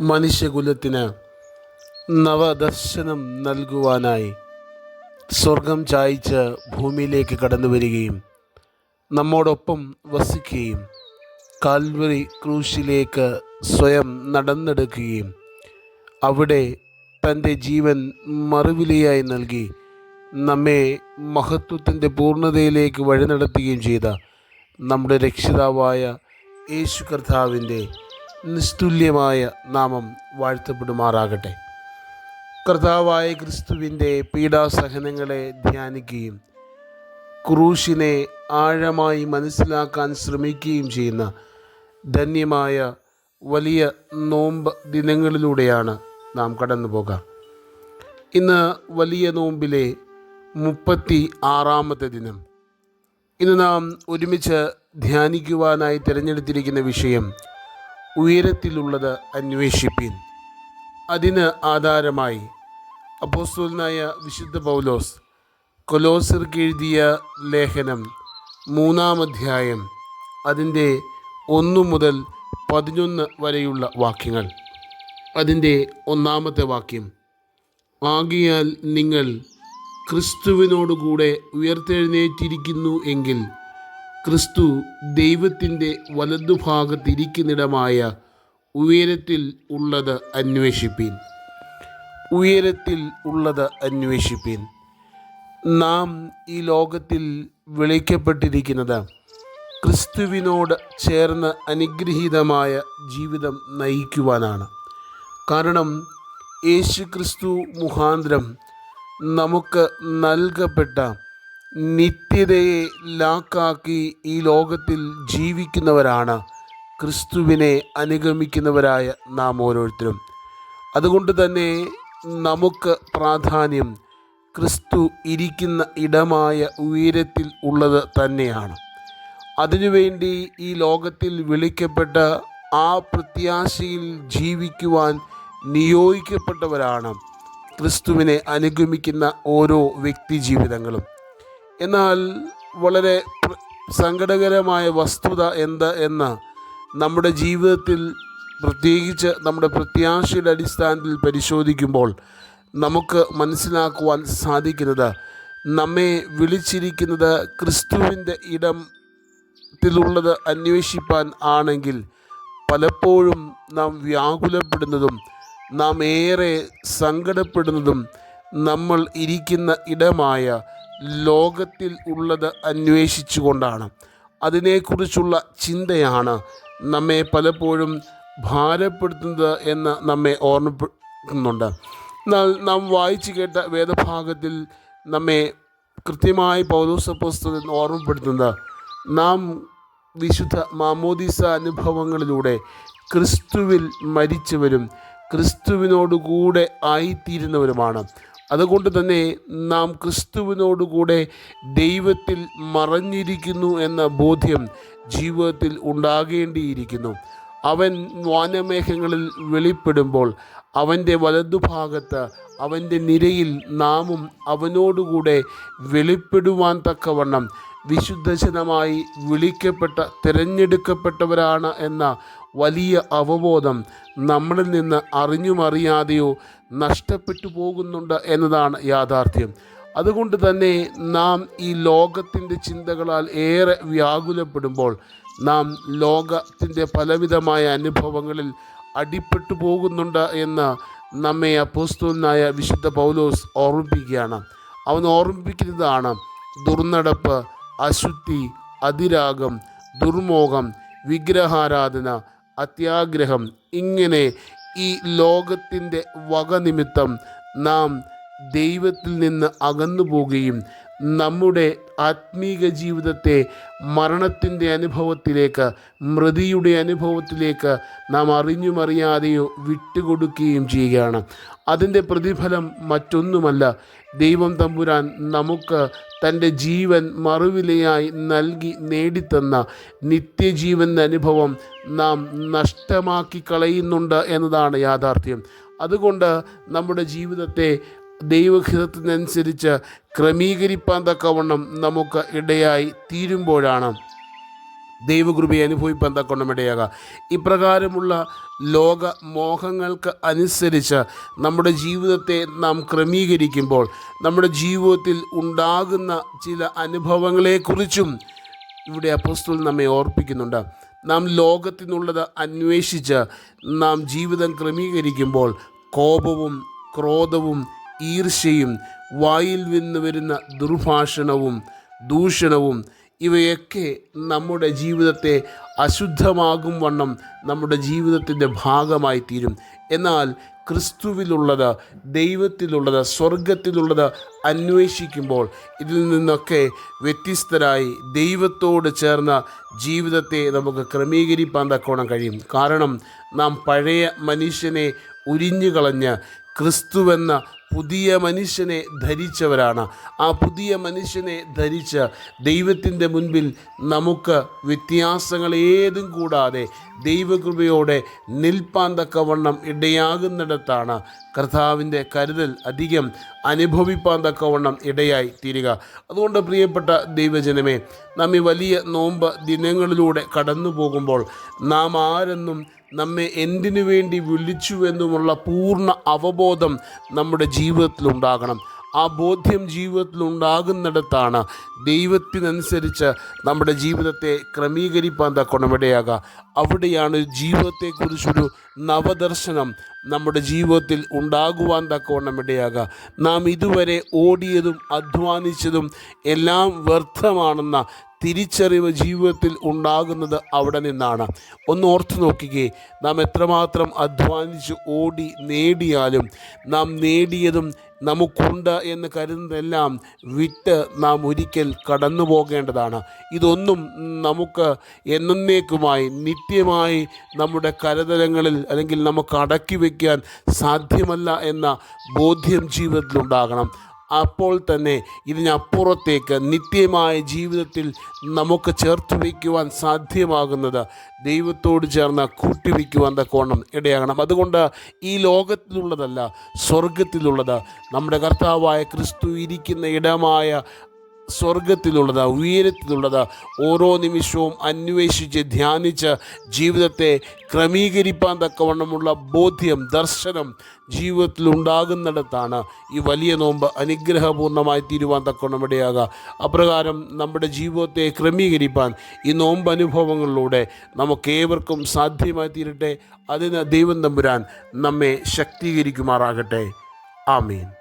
മനുഷ്യകുലത്തിന് നവദർശനം നൽകുവാനായി സ്വർഗം ചായ്ച്ച് ഭൂമിയിലേക്ക് കടന്നു വരികയും നമ്മോടൊപ്പം വസിക്കുകയും കാൽവറി ക്രൂശിലേക്ക് സ്വയം നടന്നെടുക്കുകയും അവിടെ തന്റെ ജീവൻ മറുവിലയായി നൽകി നമ്മെ മഹത്വത്തിന്റെ പൂർണതയിലേക്ക് വഴി നടത്തുകയും ചെയ്ത നമ്മുടെ രക്ഷിതാവായ യേശു കർത്താവിന്റെ നിസ്തുല്യമായ നാമം വാഴ്ത്തപ്പെടുമാറാകട്ടെ. കർത്താവായ ക്രിസ്തുവിന്റെ പീഡാസഹനങ്ങളെ ധ്യാനിക്കുകയും ക്രൂശിനെ ആഴമായി മനസ്സിലാക്കാൻ ശ്രമിക്കുകയും ചെയ്യുന്ന ധന്യമായ വലിയ നോമ്പ് ദിനങ്ങളിലൂടെയാണ് നാം കടന്നു പോകാം ഇന്ന് വലിയ നോമ്പിലെ മുപ്പത്തി ആറാമത്തെ ദിനം. ഇന്ന് നാം ഒരുമിച്ച് ധ്യാനിക്കുവാനായി തിരഞ്ഞെടുത്തിരിക്കുന്ന വിഷയം ഉയരത്തിലുള്ളത് അന്വേഷിപ്പീൻ. അതിന് ആധാരമായി അപ്പോസ്തലനായ വിശുദ്ധ പൗലോസ് കൊലോസർക്ക് എഴുതിയ ലേഖനം മൂന്നാം അധ്യായം അതിന്റെ ഒന്നു മുതൽ പതിനൊന്ന് വരെയുള്ള വാക്യങ്ങൾ. അതിന്റെ ഒന്നാമത്തെ വാക്യം ആകിയാൽ നിങ്ങൾ ക്രിസ്തുവിനോടുകൂടെ ഉയർത്തെഴുന്നേറ്റിരിക്കുന്നു എങ്കിൽ ക്രിസ്തു ദൈവത്തിന്റെ വലതുഭാഗത്തിരിക്കുന്നിടമായ ഉയരത്തിൽ ഉള്ളത് അന്വേഷിപ്പീൻ. ഉയരത്തിൽ ഉള്ളത് അന്വേഷിപ്പീൻ. നാം ഈ ലോകത്തിൽ വിളിക്കപ്പെട്ടിരിക്കുന്നത് ക്രിസ്തുവിനോട് ചേർന്ന് അനുഗ്രഹീതമായ ജീവിതം നയിക്കുവാനാണ്. കാരണം യേശു ക്രിസ്തു മുഖാന്തരം നമുക്ക് നൽകപ്പെട്ട നിത്യതയെ ലാക്കാക്കി ഈ ലോകത്തിൽ ജീവിക്കുന്നവരാണ് ക്രിസ്തുവിനെ അനുഗമിക്കുന്നവരായ നാം ഓരോരുത്തരും. അതുകൊണ്ട് തന്നെ നമുക്ക് പ്രാധാന്യം ക്രിസ്തു ഇരിക്കുന്ന ഇടമായ ഉയരത്തിൽ ഉള്ളത് തന്നെയാണ്. അതിനുവേണ്ടി ഈ ലോകത്തിൽ വിളിക്കപ്പെട്ട ആ പ്രത്യാശയിൽ ജീവിക്കുവാൻ നിയോഗിക്കപ്പെട്ടവരാണ് ക്രിസ്തുവിനെ അനുഗമിക്കുന്ന ഓരോ വ്യക്തി ജീവിതങ്ങളും. എന്നാൽ വളരെ സങ്കടകരമായ വസ്തുത എന്ത് എന്ന് നമ്മുടെ ജീവിതത്തിൽ പ്രത്യേകിച്ച് നമ്മുടെ പ്രത്യാശയുടെ അടിസ്ഥാനത്തിൽ പരിശോധിക്കുമ്പോൾ നമുക്ക് മനസ്സിലാക്കുവാൻ സാധിക്കുന്നത് നമ്മെ വിളിച്ചിരിക്കുന്നത് ക്രിസ്തുവിന്റെ ഇടം ത്തിലുള്ളത് അന്വേഷിപ്പാൻ ആണെങ്കിൽ പലപ്പോഴും നാം വ്യാകുലപ്പെടുന്നതും നാം ഏറെ സങ്കടപ്പെടുന്നതും നമ്മൾ ഇരിക്കുന്ന ഇടമായ ലോകത്തിൽ ഉള്ളത് അന്വേഷിച്ചുകൊണ്ടാണ്. അതിനെക്കുറിച്ചുള്ള ചിന്തയാണ് നമ്മെ പലപ്പോഴും ഭാരപ്പെടുത്തുന്നത് എന്ന് നമ്മെ ഓർമ്മപ്പെടുത്തുന്നുണ്ട് എന്നാൽ നാം വായിച്ചു കേട്ട വേദഭാഗത്തിൽ നമ്മെ കൃത്യമായി പൗലോസപ്പോസ്തലൻ ഓർമ്മപ്പെടുത്തുന്നത് നാം വിശുദ്ധ മാമോദിസ അനുഭവങ്ങളിലൂടെ ക്രിസ്തുവിൽ മരിച്ചവരും ക്രിസ്തുവിനോടുകൂടെ ആയിത്തീരുന്നവരുമാണ്. അതുകൊണ്ട് തന്നെ നാം ക്രിസ്തുവിനോടുകൂടെ ദൈവത്തിൽ മറഞ്ഞിരിക്കുന്നു എന്ന ബോധ്യം ജീവിതത്തിൽ ഉണ്ടാകേണ്ടിയിരിക്കുന്നു. അവൻ വാനമേഘങ്ങളിൽ വെളിപ്പെടുമ്പോൾ അവന്റെ വലതുഭാഗത്ത് അവന്റെ നിരയിൽ നാമും അവനോടുകൂടെ വെളിപ്പെടുവാൻ തക്കവണ്ണം വിശുദ്ധജനമായി വിളിക്കപ്പെട്ട തിരഞ്ഞെടുക്കപ്പെട്ടവരാണ് എന്ന വലിയ അവബോധം നമ്മളിൽ നിന്ന് അറിഞ്ഞുമറിയാതെയോ നഷ്ടപ്പെട്ടു പോകുന്നുണ്ട് എന്നതാണ് യാഥാർത്ഥ്യം. അതുകൊണ്ട് തന്നെ നാം ഈ ലോകത്തിന്റെ ചിന്തകളാൽ ഏറെ വ്യാകുലപ്പെടുമ്പോൾ നാം ലോകത്തിന്റെ പലവിധമായ അനുഭവങ്ങളിൽ അടിപ്പെട്ടു പോകുന്നുണ്ട് എന്ന് നമ്മെ അപ്പോസ്തലനായ വിശുദ്ധ പൗലോസ് ഓർമ്മിപ്പിക്കുകയാണ്. അവൻ ഓർമ്മിപ്പിക്കുന്നതാണ് ദുർനടപ്പ് അശുദ്ധി അതിരാഗം ദുർമോഹം വിഗ്രഹാരാധന അത്യാഗ്രഹം ഇങ്ങനെ ഈ ലോകത്തിന്റെ വകനിമിത്തം നാം ദൈവത്തിൽ നിന്ന് അകന്നു പോവുകയും നമ്മുടെ ആത്മീക ജീവിതത്തെ മരണത്തിന്റെ അനുഭവത്തിലേക്ക് മൃതിയുടെ അനുഭവത്തിലേക്ക് നാം അറിഞ്ഞുമറിയാതെയോ വിട്ടുകൊടുക്കുകയും ചെയ്യുകയാണ്. അതിന്റെ പ്രതിഫലം മറ്റൊന്നുമല്ല. ദൈവം തമ്പുരാൻ നമുക്ക് തന്റെ ജീവൻ മറുവിലയായി നൽകി നേടിത്തന്ന നിത്യജീവന്റെ അനുഭവം നാം നഷ്ടമാക്കി കളയുന്നുണ്ട് എന്നതാണ് യാഥാർത്ഥ്യം. അതുകൊണ്ട് നമ്മുടെ ജീവിതത്തെ ദൈവഹിതത്തിനനുസരിച്ച് ക്രമീകരിപ്പാൻ തക്കവണ്ണം നമുക്ക് ഇടയായി തീരുമ്പോഴാണ് ദൈവകൃപയെ അനുഭവിപ്പാൻ ഇടയാകുക. ഇപ്രകാരമുള്ള ലോക മോഹങ്ങൾക്ക് അനുസരിച്ച് നമ്മുടെ ജീവിതത്തെ നാം ക്രമീകരിക്കുമ്പോൾ നമ്മുടെ ജീവിതത്തിൽ ഉണ്ടാകുന്ന ചില അനുഭവങ്ങളെക്കുറിച്ചും ഇവിടെ അപ്പോസ്തുൽ നമ്മെ ഓർപ്പിക്കുന്നുണ്ട്. നാം ലോകത്തിനുള്ളത് അന്വേഷിച്ച് നാം ജീവിതം ക്രമീകരിക്കുമ്പോൾ കോപവും ക്രോധവും ഈർഷ്യയും വായിൽ നിന്ന് വരുന്ന ദുർഭാഷണവും ദൂഷണവും ഇവയൊക്കെ നമ്മുടെ ജീവിതത്തെ അശുദ്ധമാകും വണ്ണം നമ്മുടെ ജീവിതത്തിന്റെ ഭാഗമായി തീരും എന്നാൽ ക്രിസ്തുവിലുള്ളത് ദൈവത്തിലുള്ളത് സ്വർഗത്തിലുള്ളത് അന്വേഷിക്കുമ്പോൾ ഇതിൽ നിന്നൊക്കെ വ്യത്യസ്തരായി ദൈവത്തോട് ചേർന്ന ജീവിതത്തെ നമുക്ക് ക്രമീകരിപ്പാൻ തക്കോണം കഴിയും. കാരണം നാം പഴയ മനുഷ്യനെ ഉരിഞ്ഞു കളഞ്ഞ് ക്രിസ്തുവെന്ന പുതിയ മനുഷ്യനെ ധരിച്ചവരാണ്. ആ പുതിയ മനുഷ്യനെ ധരിച്ച് ദൈവത്തിന്റെ മുൻപിൽ നമുക്ക് വ്യത്യാസങ്ങൾ ഏതും കൂടാതെ ദൈവകൃപയോടെ നിൽപ്പാൻ തക്കവണ്ണം ഇടയാകുന്നിടത്താണ് കർത്താവിന്റെ കരുതൽ അധികം അനുഭവിപ്പാൻ തക്കവണ്ണം ഇടയായി തീരുക. അതുകൊണ്ട് പ്രിയപ്പെട്ട ദൈവജനമേ നമ്മി വലിയ നോമ്പ് ദിനങ്ങളിലൂടെ കടന്നു പോകുമ്പോൾ നാം ആരെന്നും നമ്മെ എന്തിനു വേണ്ടി വിളിച്ചു വിളിച്ചുവെന്നുമുള്ള പൂർണ അവബോധം നമ്മുടെ ജീവിതത്തിലുണ്ടാകണം. ആ ബോധ്യം ജീവിതത്തിൽ ഉണ്ടാകുന്നിടത്താണ് ദൈവത്തിനനുസരിച്ച് നമ്മുടെ ജീവിതത്തെ ക്രമീകരിപ്പാൻ തക്കണമിടയാകുക അവിടെയാണ് ജീവിതത്തെക്കുറിച്ചൊരു നവദർശനം നമ്മുടെ ജീവിതത്തിൽ ഉണ്ടാകുവാൻ തക്കവണ്ണം ഇടയാകുക നാം ഇതുവരെ ഓടിയതും അധ്വാനിച്ചതും എല്ലാം വ്യർത്ഥമാണെന്ന തിരിച്ചറിവ് ജീവിതത്തിൽ ഉണ്ടാകുന്നത് അവിടെ നിന്നാണ്. ഒന്ന് ഓർത്തു നോക്കിക്കേ നാം എത്രമാത്രം അധ്വാനിച്ച് ഓടി നേടിയാലും നാം നേടിയതും നമുക്കുണ്ട് എന്ന് കരുതുന്നതെല്ലാം വിറ്റ് നാം ഒരിക്കൽ കടന്നു പോകേണ്ടതാണ്. ഇതൊന്നും നമുക്ക് എന്നേക്കുമായി നിത്യമായി നമ്മുടെ കരതലങ്ങളിൽ അല്ലെങ്കിൽ നമുക്ക് അടക്കി വയ്ക്കാൻ സാധ്യമല്ല എന്ന ബോധ്യം ജീവിതത്തിലുണ്ടാകണം. അപ്പോൾ തന്നെ ഇതിനപ്പുറത്തേക്ക് നിത്യമായ ജീവിതത്തിൽ നമുക്ക് ചേർത്ത് വയ്ക്കുവാൻ സാധ്യമാകുന്നത് ദൈവത്തോട് ചേർന്ന് കൂട്ടിവയ്ക്കുവാൻ തക്കോണം ഇടയാകണം. അതുകൊണ്ട് ഈ ലോകത്തിലുള്ളതല്ല സ്വർഗത്തിലുള്ളത് നമ്മുടെ കർത്താവായ ക്രിസ്തു ഇരിക്കുന്ന ഇടമായ സ്വർഗത്തിലുള്ളത് ഉയരത്തിലുള്ളത് ഓരോ നിമിഷവും അന്വേഷിച്ച് ധ്യാനിച്ച് ജീവിതത്തെ ക്രമീകരിപ്പാൻ തക്കവണ്ണമുള്ള ബോധ്യം ദർശനം ജീവിതത്തിൽ ഉണ്ടാകുന്നിടത്താണ് ഈ വലിയ നോമ്പ് അനുഗ്രഹപൂർണമായി തീരുവാൻ തക്കവണ്ണം ഇടയാകുക അപ്രകാരം നമ്മുടെ ജീവിതത്തെ ക്രമീകരിപ്പാൻ ഈ നോമ്പ് അനുഭവങ്ങളിലൂടെ നമുക്കേവർക്കും സാധ്യമായി തീരട്ടെ. അതിന് ദൈവം തമ്പുരാൻ നമ്മെ ശക്തീകരിക്കുമാറാകട്ടെ. ആമീൻ.